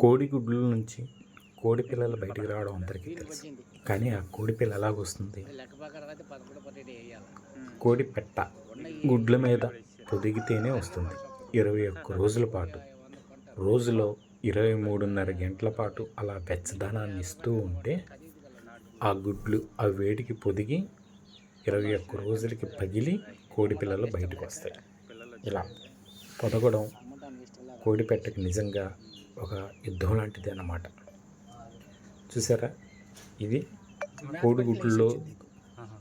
కోడిగుడ్ల నుంచి కోడి పిల్లలు బయటికి రావడం అందరికీ తెలుసు. కానీ ఆ కోడి పిల్ల ఎలాగొస్తుంది కోడి పెట్ట గుడ్ల మీద పొదిగితేనే వస్తుంది. ఇరవై ఒక్క రోజుల పాటు. రోజులో ఇరవై మూడున్నర గంటల పాటు అలా వెచ్చదనాన్ని ఇస్తూ ఉంటే ఆ గుడ్లు ఆ వేడికి పొదిగి ఇరవై ఒక్క రోజులకి పగిలి కోడి పిల్లలు బయటకు వస్తాయి. ఇలా పొదగడం కోడి పెట్టకు నిజంగా ఒక యుద్ధం లాంటిది అన్నమాట చూసారా? ఇది కోడిగుడ్లలో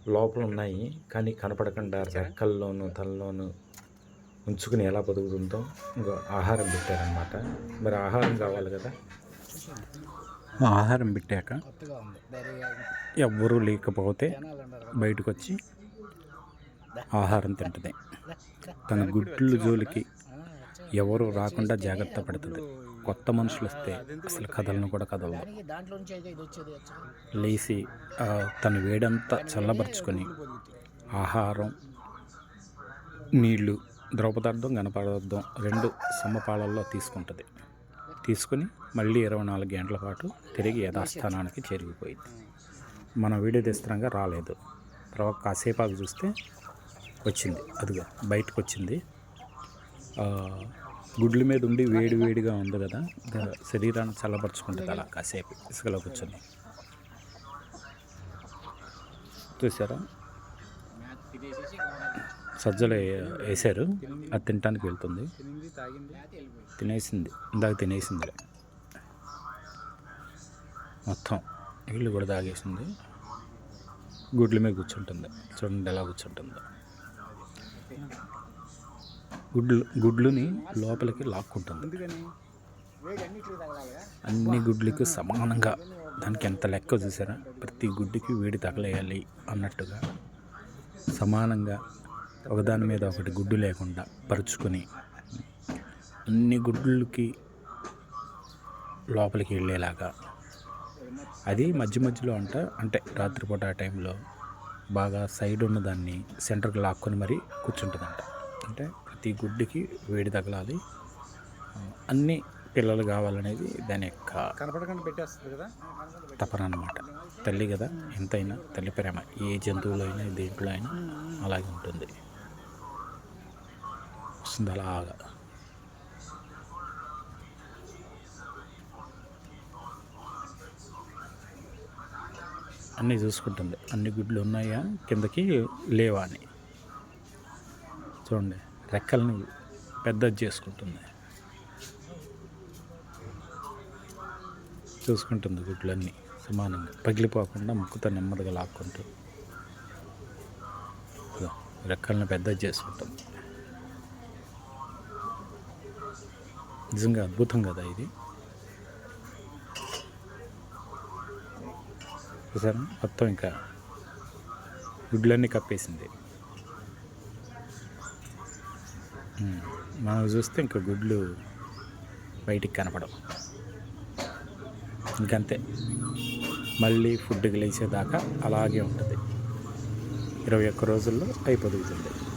లోపల ఉన్నాయి కానీ కనపడకుండా రెక్కల్లోనూ తలలోనూ ఉంచుకుని ఎలా బతుకుతుందో ఇంకో ఆహారం పెట్టారనమాట మరి ఆహారం కావాలి కదా? ఆహారం పెట్టాక ఎవ్వరూ లేకపోతే బయటకు వచ్చి ఆహారం తింటుంది. తన గుడ్లు జోలికి ఎవరు రాకుండా జాగ్రత్త పడుతుంది. కొత్త మనుషులు వస్తే అసలు కథలను కూడా కదలదు. లేచి తన వేడంతా చల్లబరుచుకొని ఆహారం నీళ్ళు ద్రవ పదార్థం ఘనపదార్థం రెండు సమపాలల్లో తీసుకుంటుంది. తీసుకుని మళ్ళీ ఇరవై నాలుగు గంటల పాటు తిరిగి యథాస్థానానికి చేరిగిపోయింది. మన వీడియో తీస్తున్నాగా రాలేదు. తర్వాత కాసేపు అవి చూస్తే వచ్చింది. అదిగా బయటకు వచ్చింది గుడ్ల మీద ఉండి వేడి వేడిగా ఉంది కదా శరీరాన్ని చల్లపరచుకుంటుంది అలా కాసేపు ఇసుకలో కూర్చొని. చూసారా? సజ్జలు వేసారు వేశారు అది తినటానికి వెళ్తుంది. తినేసింది ఇందాక తినేసింది. మొత్తం ఇల్లు కూడా తాగేసింది. గుడ్ల మీద కూర్చుంటుంది చూడండి ఎలా కూర్చుంటుందో. గుడ్లు గుడ్లుని లోపలికి లాక్కుంటుంది. అన్ని గుడ్లకు సమానంగా. దానికి ఎంత లెక్క చూసారా? ప్రతి గుడ్డుకి వేడి తగలేయాలి అన్నట్టుగా. సమానంగా ఒకదాని మీద ఒకటి గుడ్డు లేకుండా పరుచుకొని అన్ని గుడ్లకి లోపలికి వెళ్ళేలాగా. అది మధ్య మధ్యలో అంట అంటే రాత్రిపూట ఆ టైంలో బాగా సైడ్ ఉన్నదాన్ని సెంటర్కి లాక్కొని మరీ కూర్చుంటుందంట. ప్రతి గుడ్డుకి వేడి తగలాలి. అన్ని పిల్లలు కావాలనేది దాని యొక్క కనపడకుండా పెట్టేస్తుంది కదా? తపన అనమాట తల్లి కదా ఎంతైనా తల్లి ప్రేమ. ఏ జంతువులో అయినా దేంట్లో అయినా అలాగే ఉంటుంది. వస్తుంది అలాగా. అన్నీ చూసుకుంటుంది. అన్ని గుడ్లు ఉన్నాయా? కిందకి లేవా అని. చూడండి. రెక్కలను పెద్దది చేసుకుంటుంది. చూసుకుంటుంది గుడ్లన్నీ సమానంగా. పగిలిపోకుండా ముక్కుతో నెమ్మదిగా లాక్కుంటూ రెక్కలను పెద్ద పెద్దది చేసుకుంటుంది. నిజంగా అద్భుతం కదా ఇది. చూసారా? మొత్తం ఇంకా గుడ్లన్నీ కప్పేసింది. మనం చూస్తే ఇంకా గుడ్లు బయటికి కనపడవు. ఇంకంతే. మళ్ళీ ఫుడ్ లేచేదాకా అలాగే ఉంటుంది. ఇరవై ఒక్క రోజుల్లో అయిపోతుంది.